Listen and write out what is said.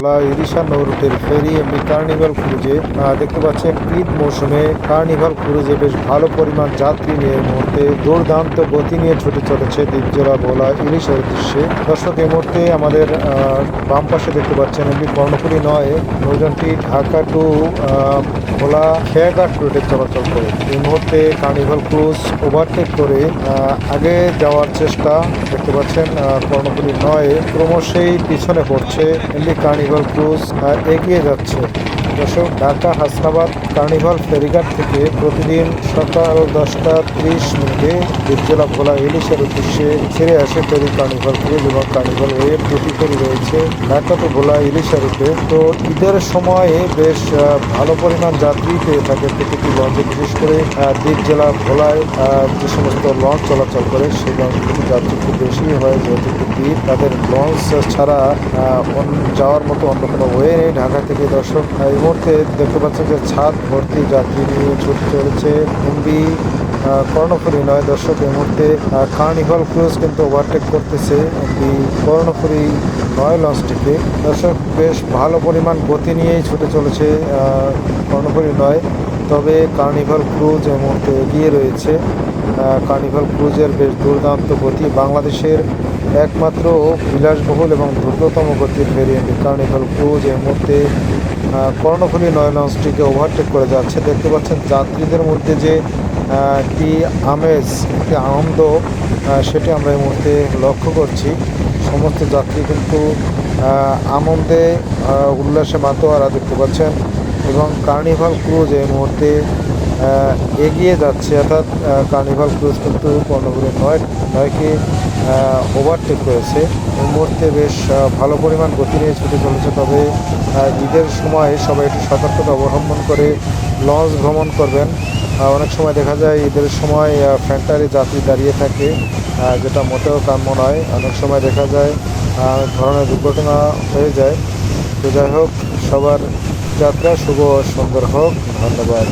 ভোলা ইরিশা নৌরুটের ফেরি, এমনি কার্নিভাল ক্রুজে দেখতে পাচ্ছেন ঈদ মৌসুমে কার্নিভাল ক্রুজে বেশ ভালো পরিমাণ যাত্রী নিয়ে এই মুহূর্তে দুর্দান্ত গতি নিয়ে ছুটে চলেছে দ্বীপজোড়া ভোলা ইলিশের উদ্দেশ্যে দর্শক, এই মুহূর্তে আমাদের বাম পাশে দেখতে পাচ্ছেন এমনি কর্ণফুলী নয়, নৌযানটি ঢাকা টু ভোলা খেয়াঘাট রুটে চলাচল করে। এই মুহূর্তে কার্নিভাল ক্রুজ ওভারটেক করে আগে যাওয়ার চেষ্টা দেখতে পাচ্ছেন কর্ণফুলী নয়, ক্রমশই পিছনে পড়ছে এমনি কার্নিভাল। ক্রুজ আহ, এগিয়ে যাচ্ছে। দর্শক ঢাকা হাসনাবাদ কার্নিভাল ফেরিঘাট থেকে প্রতিদিন সকাল দশটা ত্রিশ মিনিটে দ্বীপজেলা ভোলা ইলিশের উদ্দেশ্যে ছেড়ে আসে ফেরি কার্নিভাল ক্রুজ এবং কার্নিভাল ওয়েব দুটি ফেরি রয়েছে। ঢাকা তো ভোলা ইলিশা রুটে তো ঈদের সময়ে বেশ ভালো পরিমাণ যাত্রী পেয়ে থাকে প্রতিটি লঞ্চে। বিশেষ করে আহ, দ্বীপ জেলা ভোলায় যে সমস্ত লঞ্চ চলাচল করে সেই লঞ্চগুলি যাত্রী খুব বেশি হয়। যেহেতু দ্বীপ তাদের লঞ্চ ছাড়া যাওয়ার মতো অন্য কোনো ওয়ে নেই ঢাকা থেকে দর্শক। এই মুহূর্তে দেখতে পাচ্ছেন যে ছাদ ভর্তি যাত্রী নিয়ে ছুটে চলেছে এমবি কর্ণফুলী নয় দর্শক এই মুহূর্তে কার্নিভাল ক্রুজ কিন্তু ওভারটেক করতেছে এমবি কর্ণফুলী নয় লঞ্চটিকে। দর্শক বেশ ভালো পরিমাণ গতি নিয়েই ছুটে চলেছে আহ, কর্ণফুলী নয়। তবে কার্নিভাল ক্রুজ এই মুহূর্তে এগিয়ে রয়েছে। কার্নিভাল ক্রুজের বেশ দুর্দান্ত গতি বাংলাদেশের একমাত্র বিলাসবহুল এবং দ্রুততম গতির ভেরিয়েন্ট কার্নিভাল ক্রুজ এই মুহূর্তে কর্ণফুলী নয় লঞ্চটিকে ওভারটেক করে যাচ্ছে। দেখতে পাচ্ছেন যাত্রীদের মধ্যে যে কি আমেজ, কি আনন্দ সেটি আমরা এই মুহূর্তে লক্ষ্য করছি। সমস্ত যাত্রী কিন্তু আনন্দে উল্লাসে মাতোয়ারা দেখতে পাচ্ছেন এবং কার্নিভাল ক্রুজ এই মুহূর্তে এগিয়ে যাচ্ছে, অর্থাৎ কার্নিভাল ক্রুজ কিন্তু কর্ণপুরে নয় নয়কে ওভারটেক করেছে। এই মুহূর্তে বেশ ভালো পরিমাণ গতি নিয়ে ছুটে চলেছে, তবে ঈদের সময় সবাই একটু সতর্কতা অবলম্বন করে লঞ্চ ভ্রমণ করবেন। অনেক সময় দেখা যায় ঈদের সময় ফ্যান্টারি যাত্রী দাঁড়িয়ে থাকে যেটা মোটেও কাম্য নয়। অনেক সময় দেখা যায় ধরনের দুর্ঘটনা হয়ে যায়। তো যাই হোক, সবার যাত্রা শুভ সুন্দর হোক। ধন্যবাদ।